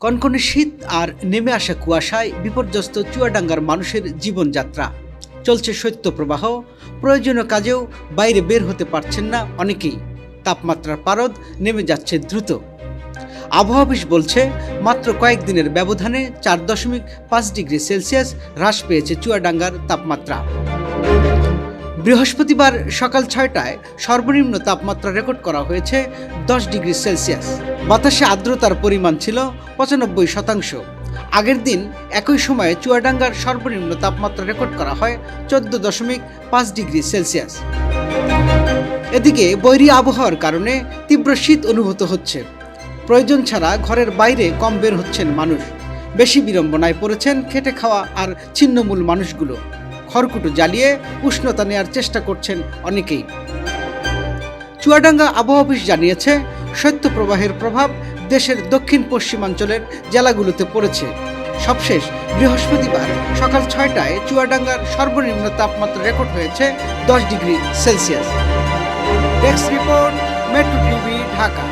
কনকনে শীত আর নেমে আসা কুয়াশায় বিপর্যস্ত চুয়াডাঙ্গার মানুষের জীবনযাত্রা। চলছে শৈত্যপ্রবাহ, প্রয়োজনীয় কাজেও বাইরে বের হতে পারছেন না অনেকেই। তাপমাত্রার পারদ নেমে যাচ্ছে দ্রুত। আবহাওয়া বলছে, মাত্র কয়েকদিনের ব্যবধানে চার দশমিক পাঁচ ডিগ্রি সেলসিয়াস হ্রাস পেয়েছে চুয়াডাঙ্গার তাপমাত্রা। বৃহস্পতিবার সকাল ছয়টায় সর্বনিম্ন তাপমাত্রা রেকর্ড করা হয়েছে দশ ডিগ্রি সেলসিয়াস। বাতাসে আর্দ্রতার পরিমাণ ছিল পঁচানব্বই শতাংশ। আগের দিন একই সময়ে চুয়াডাঙ্গার সর্বনিম্ন তাপমাত্রা রেকর্ড করা হয় চোদ্দ দশমিক পাঁচ ডিগ্রি সেলসিয়াস। এদিকে বৈরী আবহাওয়ার কারণে তীব্র শীত অনুভূত হচ্ছে। প্রয়োজন ছাড়া ঘরের বাইরে কম বের হচ্ছেন মানুষ। বেশি বিড়ম্বনায় পড়েছেন খেটে খাওয়া আর ছিন্নমূল মানুষগুলো। খড়কুটো জ্বালিয়ে উষ্ণতা নেয়ার চেষ্টা করছেন অনেকেই। চুয়াডাঙ্গা আবহাওয়া অফিস জানিয়েছে, শৈত্যপ্রবাহের প্রভাব দেশের দক্ষিণ পশ্চিমাঞ্চলের জেলাগুলোতে পড়েছে। সবশেষ বৃহস্পতিবার সকাল ছয়টায় চুয়াডাঙ্গার সর্বনিম্ন তাপমাত্রা রেকর্ড হয়েছে দশ degree Celsius. Desk report, metro TV, Dhaka.